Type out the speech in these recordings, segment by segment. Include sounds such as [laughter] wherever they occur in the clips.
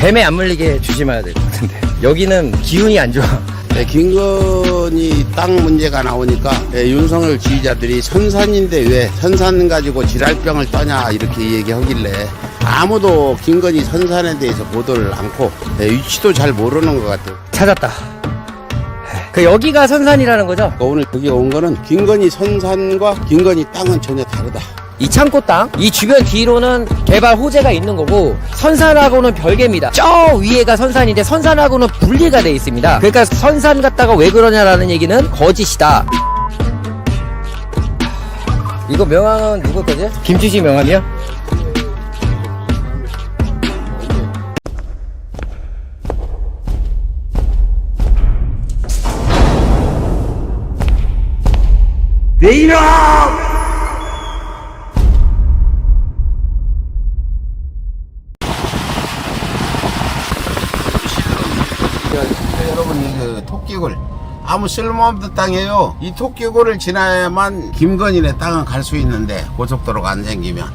뱀에 안 물리게 조심해야 될 것 같은데 여기는 기운이 안 좋아 네, 김건희 땅 문제가 나오니까 네, 윤석열 지지자들이 선산인데 왜 선산 가지고 질랄병을 떠냐 이렇게 얘기하길래 아무도 김건희 선산에 대해서 보도를 않고 네, 위치도 잘 모르는 것 같아요. 찾았다 그 여기가 선산이라는 거죠? 그러니까 오늘 여기 온 거는 김건희 선산과 김건희 땅은 전혀 다르다. 이 창고 땅, 이 주변 뒤로는 개발 호재가 있는 거고 선산하고는 별개입니다. 저 위에가 선산인데 선산하고는 분리가 돼 있습니다. 그러니까 선산 갔다가 왜 그러냐라는 얘기는 거짓이다. 이거 명함은 누구 거지? 김주시 명함이요? 내이 름! 여러분 그 토끼굴 아무 쓸모없는 땅이에요. 이 토끼굴을 지나야만 김건희네 땅은 갈 수 있는데 고속도로가 안 생기면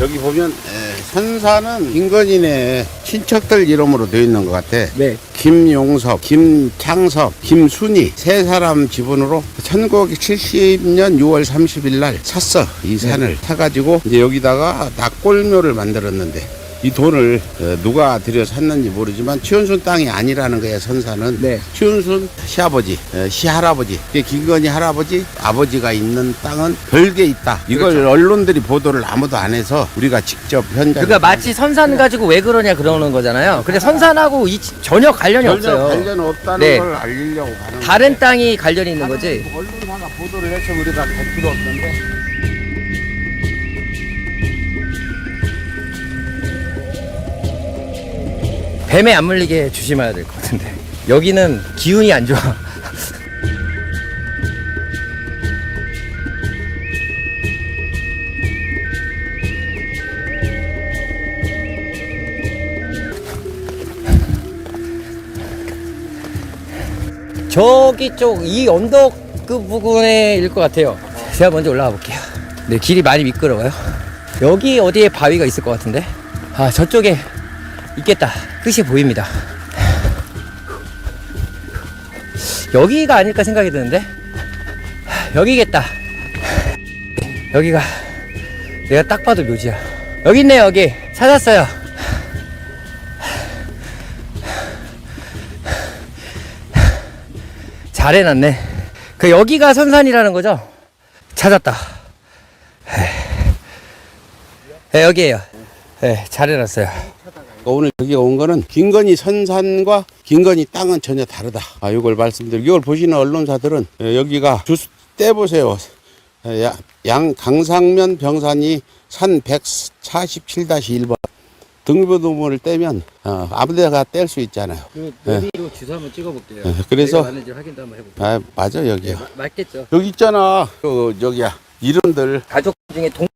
여기 보면 에, 선사는 김건희네 친척들 이름으로 되어 있는 것 같아. 네. 김용섭, 김창섭, 김순희 세 사람 지분으로 1970년 6월 30일 날 샀어 이 산을 사가지고 이제 여기다가 낙골묘를 만들었는데 이 돈을 어, 누가 들여 샀는지 모르지만 최은순 땅이 아니라는 거야 선사는 네. 최은순 시아버지 어, 시할아버지 김건희 할아버지 아버지가 있는 땅은 별개 있다 이걸 언론들이 보도를 아무도 안 해서 우리가 직접 현장 그러니까 마치 선산 가지고 왜 그러냐 그러는 거잖아요. 근데 선산하고 이 지- 전혀 관련이 전혀 없어요. 관련 없다는 네. 걸 알리려고 다른 땅이 관련이 있는 거지. 언론사가 보도를 해서 우리가 갈 필요 없는데 뱀에 안 물리게 조심해야 될 것 같은데 여기는 기운이 안 좋아. 저기 쪽 이 언덕 그 부분에 일 것 같아요. 제가 먼저 올라가 볼게요. 네, 길이 많이 미끄러워요. 여기 어디에 바위가 있을 것 같은데? 아, 저쪽에 있겠다. 끝이 보입니다. 여기가 아닐까 생각이 드는데? 여기겠다. 여기가 내가 딱 봐도 묘지야. 여기 있네, 여기. 찾았어요. 잘 해놨네. 그 여기가 선산이라는 거죠? 찾았다. 네, 여기에요. 네, 잘 해놨어요. 오늘 여기 온 거는 김건희 선산과 김건희 땅은 전혀 다르다. 아, 이걸 말씀드리고 이걸 보시는 언론사들은 예, 여기가 주스 떼보세요. 예, 야- 양 강상면 병산이 산 147-1번 등급도문을 떼면 어, 아무데나 뗄수 있잖아요. 그 네. 여기로 주소 한번 찍어볼게요. 네, 그래서- 맞는지 확인도 한번 해볼게요. 아 맞아 여기요. 맞겠죠. 여기 있잖아. 그 저기야 이름들. 가족 중에 동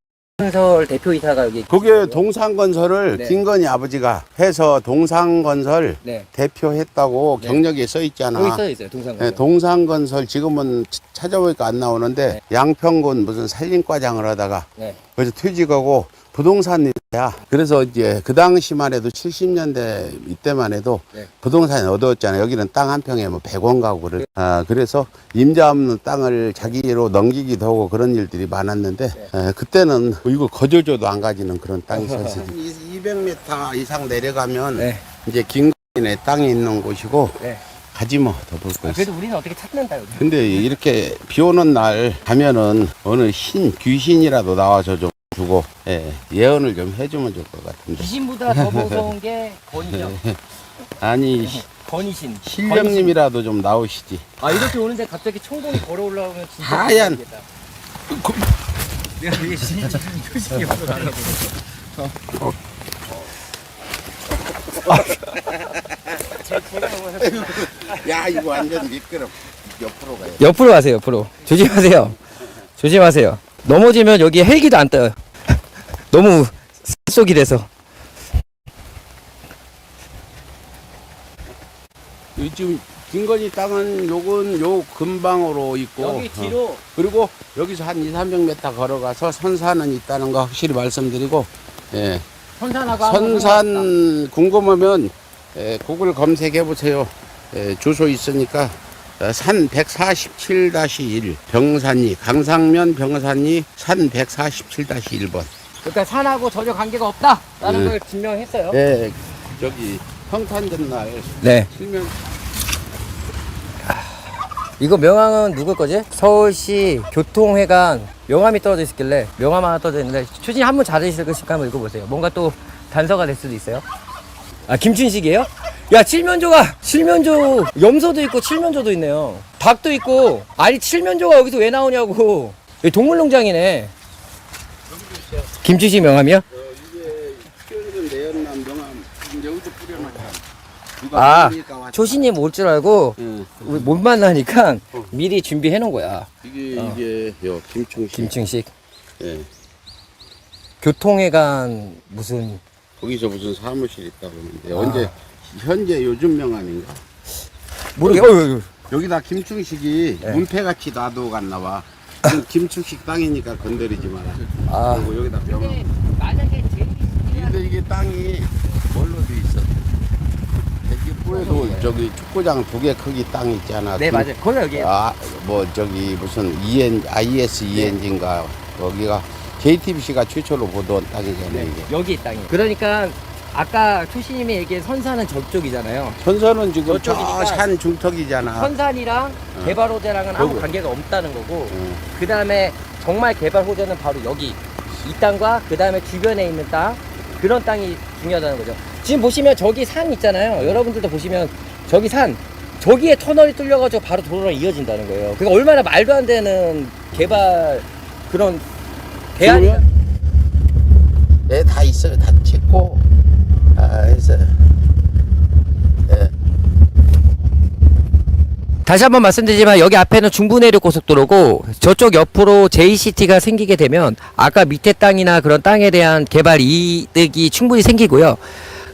설 대표이사가 여기. 그게 동상건설을 네. 김건희 아버지가 해서 동상건설 네. 대표했다고 네. 경력에 써 있잖아. 여기 써 있어요. 동상. 네, 동상건설 지금은 치- 찾아보니까 안 나오는데 양평군 무슨 산림과장을 하다가 네. 그래서 퇴직하고 부동산 일이야. 그래서 이제 그 당시만 해도 70년대 이때만 해도 네. 부동산이 어두웠잖아요. 여기는 땅 한 평에 뭐 100원 가고 그래. 아, 그래서 임자 없는 땅을 자기로 넘기기도 하고 그런 일들이 많았는데 에, 그때는 이거 거저줘도 안 가지는 그런 땅이 [laughs] 있었어요. 200m 이상 내려가면 네. 이제 김건희네 땅이 있는 곳이고 네. 가지 뭐 더 볼거 아, 있어. 그래도 우리는 어떻게 찾는다 여기. 근데 이렇게 비 오는 날 가면은 어느 신 귀신이라도 나와서 좀 주고 예, 예언을 좀 해주면 좋을 것 같은데 귀신보다 더 [laughs] 무서운 게 건이죠. 아니 [laughs] 시- 건이신. 신령님이라도 좀 나오시지 아 이렇게 오는데 갑자기 총공이 걸어 올라오면 진짜 하얀. 무서워지겠다. 내가 되게 진짜 표식이 없어 나라고. 야 이거 완전 미끄럽 옆으로 가요 옆으로 가세요. 옆으로. 조심하세요. 조심하세요. 넘어지면 여기 헬기도 안 떠요. [laughs] 너무 속 이래서. 이 지금 김건희 땅은 요건 요 근방으로 있고 여기 어, 뒤로 그리고 여기서 한 2, 300m 걸어가서 선사는 있다는 거 확실히 말씀드리고 예. 선산하고. 선산 궁금하면 에, 구글 검색해 보세요. 에, 주소 있으니까 어, 산 147-1 병산리 강상면 병산리 산 147-1번. 그러니까 산하고 전혀 관계가 없다라는 네. 걸 증명했어요. 네, 저기 성탄절날 네. 실면 이거 명함은 누구 거지? 서울시 교통회관 명함이 떨어져 있길래 명함 하나 떨어져 있는데 추진이 한분 잘하실 것이니까 한번 읽어보세요. 뭔가 또 단서가 될 수도 있어요. 아 김춘식이에요? 야 칠면조가 칠면조 염소도 있고 칠면조도 있네요. 닭도 있고 아니 칠면조가 여기서 왜 나오냐고. 여기 동물농장이네. 김춘식 명함이요? 어, 이게 키우는 내연남 명함 지금 여기도 뿌려놨다. 아 왔다. 초신님 올 줄 알고 응. 우리 못 만나니까 미리 준비해 놓은 거야. 이게 어. 이게 요 김충식. 김춘식 예. 교통회관 무슨 거기서 무슨 사무실 있다고 그러는데 언제 현재 요즘 명함인가? 모르게. 어, 여기다 김충식이 네. 문패같이 놔두갔나 봐. 김충식 땅이니까 건드리지 마라. 아. 그리고 여기다 명함. 만약에 근데 이게 땅이 뭘로 돼 있어? 여기 뿌에도 저기 축구장 두 개 크기 땅 있잖아. 네 김- 맞아요. 거기 여기. 아, 뭐 저기 무슨 EN, IS ENG인가 거기가 JTBC가 최초로 보던 땅이잖아요. 이게. 여기 땅이. 그러니까 아까 초시님이 얘기한 선산은 저쪽이잖아요. 선선은 지금 저쪽이니까 저산 중턱이잖아. 선산이랑 어. 개발 호재랑은 아무. 관계가 없다는 거고. 응. 그 다음에 정말 개발 호재는 바로 여기 이 땅과 그 다음에 주변에 있는 땅 그런 땅이 중요하다는 거죠. 지금 보시면 저기 산 있잖아요. 여러분들도 보시면 저기 산 저기에 터널이 뚫려가지고 바로 도로랑 이어진다는 거예요. 그러니까 얼마나 말도 안 되는 개발 그런 대안이 네, 다 있어요. 다 찍고 다 했어요. 예. 다시 한번 말씀드리지만 여기 앞에는 중부내륙 고속도로고 저쪽 옆으로 JCT가 생기게 되면 아까 밑에 땅이나 그런 땅에 대한 개발 이득이 충분히 생기고요.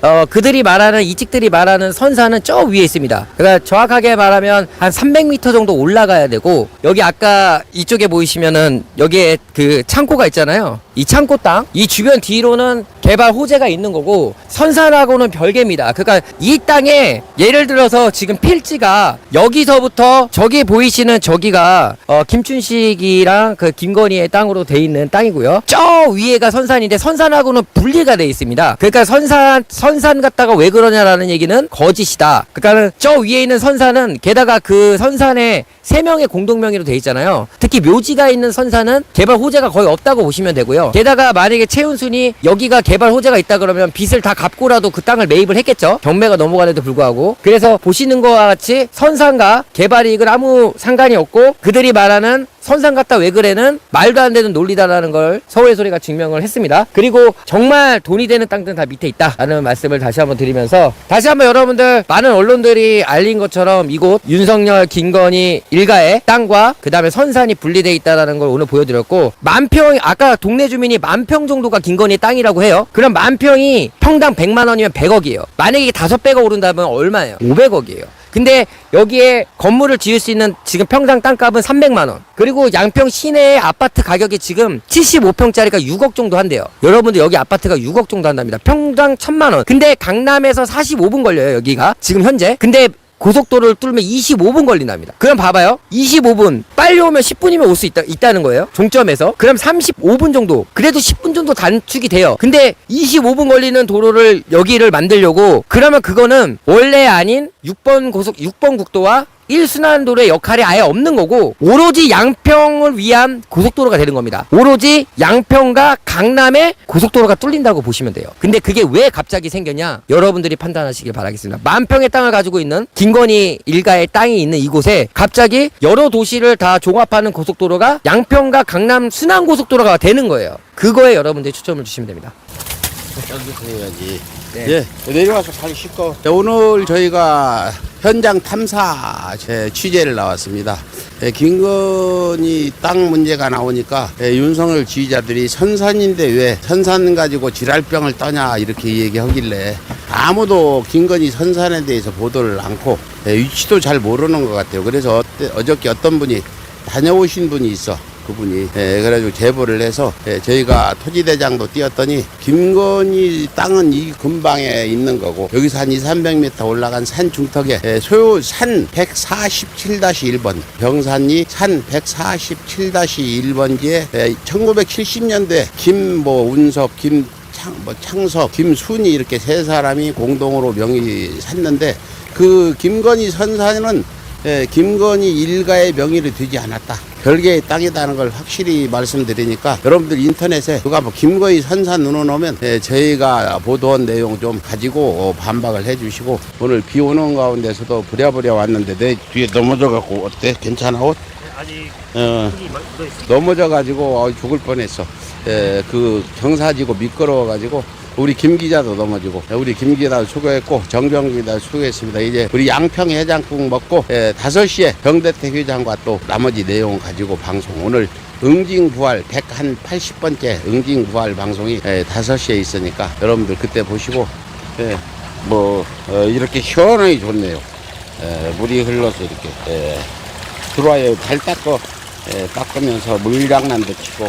어, 그들이 말하는 이직들이 말하는 선사는 저 위에 있습니다. 그러니까 정확하게 말하면 한 300m 정도 올라가야 되고 여기 아까 이쪽에 보이시면은 여기에 그 창고가 있잖아요. 이 창고 땅, 이 주변 뒤로는 개발 호재가 있는 거고 선산하고는 별개입니다. 그러니까 이 땅에 예를 들어서 지금 필지가 여기서부터 저기 보이시는 저기가 어, 김춘식이랑 그 김건희의 땅으로 돼 있는 땅이고요. 저 위에가 선산인데 선산하고는 분리가 돼 있습니다. 그러니까 선산 선산 갖다가 왜 그러냐라는 얘기는 거짓이다. 그러니까는 저 위에 있는 선산은 게다가 그 선산에 세 명의 공동명의로 돼 있잖아요. 특히 묘지가 있는 선산은 개발 호재가 거의 없다고 보시면 되고요. 게다가 만약에 최은순이 여기가 개발 호재가 있다 그러면 빚을 다 갚고라도 그 땅을 매입을 했겠죠. 경매가 넘어가는데도 불구하고. 그래서 보시는 것과 같이 선산과 개발 이익은 아무 상관이 없고 그들이 말하는 선산 같다 왜 그래는 말도 안 되는 논리다라는 걸 서울의 소리가 증명을 했습니다. 그리고 정말 돈이 되는 땅들은 다 밑에 있다라는 말씀을 다시 한번 드리면서 다시 한번 여러분들 많은 언론들이 알린 것처럼 이곳 윤석열 김건희 일가의 땅과 그 다음에 선산이 분리돼 있다라는 걸 오늘 보여드렸고 만평 아까 동네 주민이 만평 정도가 김건희 땅이라고 해요. 그럼 만 평이 평당 100만 원이면 100억이에요. 만약에 이게 다섯 배가 오른다면 얼마예요? 500억이에요. 근데 여기에 건물을 지을 수 있는 지금 평당 땅값은 300만 원. 그리고 양평 시내의 아파트 가격이 지금 75평짜리가 6억 정도 한대요. 여러분들 여기 아파트가 6억 정도 한답니다. 평당 1000만 원. 근데 강남에서 45분 걸려요, 여기가. 지금 현재. 근데 고속도로를 뚫으면 25분 걸린답니다. 그럼 봐봐요. 25분. 빨리 오면 10분이면 올 수 있다, 있다는 거예요. 종점에서. 그럼 35분 정도. 그래도 10분 정도 단축이 돼요. 근데 25분 걸리는 도로를 여기를 만들려고 그러면 그거는 원래 아닌 6번 고속, 6번 국도와 1순환 도로의 역할이 아예 없는 거고 오로지 양평을 위한 고속도로가 되는 겁니다. 오로지 양평과 강남의 고속도로가 뚫린다고 보시면 돼요. 근데 그게 왜 갑자기 생겼냐? 여러분들이 판단하시길 바라겠습니다. 만평의 땅을 가지고 있는 김건희 일가의 땅이 있는 이곳에 갑자기 여러 도시를 다 종합하는 고속도로가 양평과 강남 순환 고속도로가 되는 거예요. 그거에 여러분들이 초점을 주시면 됩니다. 여기서 해야지. 네. 예, 내려와서 가기 쉽고. 네, 오늘 저희가 현장 탐사 제 취재를 나왔습니다. 예, 김건희 땅 문제가 나오니까 예, 윤석열 지지자들이 선산인데 왜 선산 가지고 지랄병을 떠냐 이렇게 얘기하길래 아무도 김건희 선산에 대해서 보도를 않고 예, 위치도 잘 모르는 것 같아요. 그래서 어때- 어저께 어떤 분이 다녀오신 분이 있어. 그분이 예, 그래가지고 제보를 해서 예, 저희가 토지대장도 띄었더니 김건희 땅은 이 근방에 있는 거고 여기서 한 2, 300m 올라간 산 중턱에 예, 소요 산 147-1번 병산리 산 147-1번지에 1970년대 김뭐 운섭 김 창, 뭐 창섭, 김순이 이렇게 세 사람이 공동으로 명의 샀는데 그 김건희 선사는 예, 김건희 일가의 명의를 두지 않았다. 별개의 땅이다는 걸 확실히 말씀드리니까 여러분들 인터넷에 누가 뭐 김건희 선사 눌러놓으면 예, 저희가 보도한 내용 좀 가지고 어, 반박을 해주시고 오늘 비 오는 가운데서도 부랴부랴 왔는데 내 뒤에 넘어져갖고 어때? 괜찮아 옷? 아직 어. 넘어져가지고 어, 죽을 뻔했어. 예, 그 경사지고 미끄러워가지고 우리 김 기자도 넘어지고 우리 김 기자 수고했고 정병 기자 수고했습니다. 이제 우리 양평 해장국 먹고 예, 5시에 병대택 회장과 또 나머지 내용 가지고 방송 오늘 응징부활 100한 80번째 응징부활 방송이 예, 5시에 있으니까 여러분들 그때 보시고 예, 뭐 어, 이렇게 시원하게 좋네요. 예, 물이 흘러서 이렇게 예, 들어와요. 발 닦고 예, 닦으면서 물장난도 치고